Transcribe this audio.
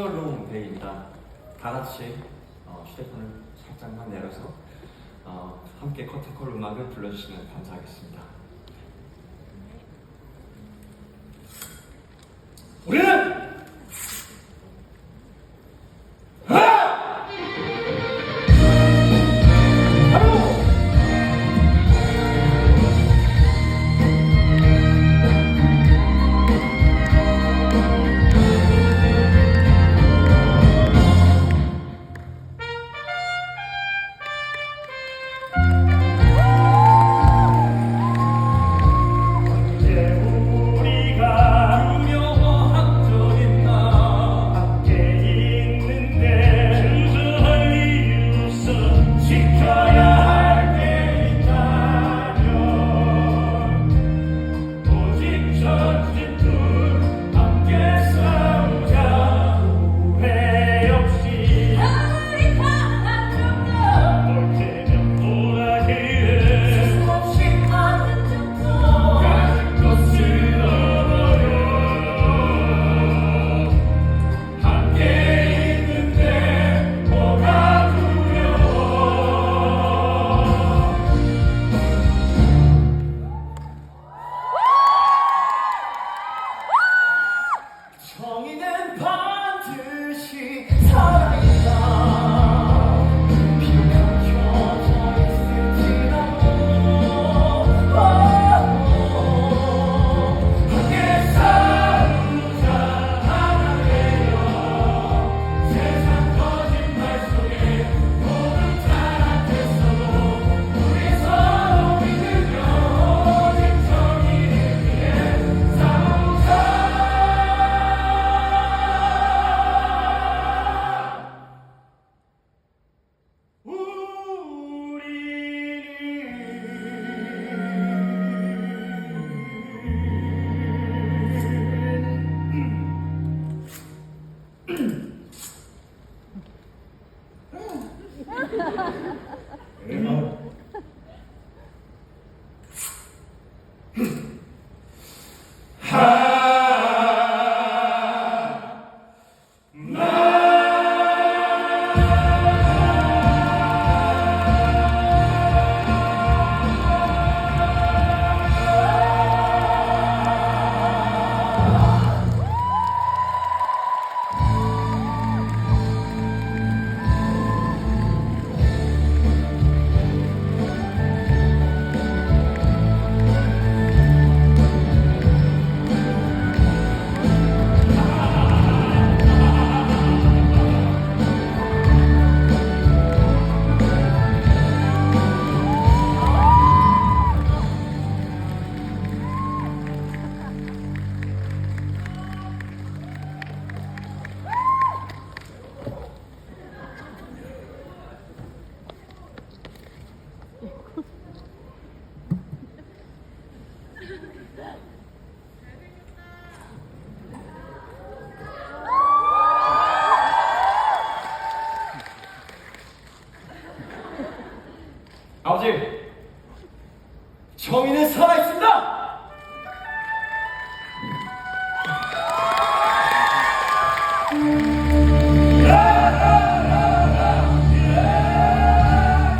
싱글룸 베이입니다. 다 같이 어, 휴대폰을 살짝만 내려서 어, 함께 커트콜 음악을 불러주시면 감사하겠습니다. Amen. 아버지, 정의는 살아있습니다!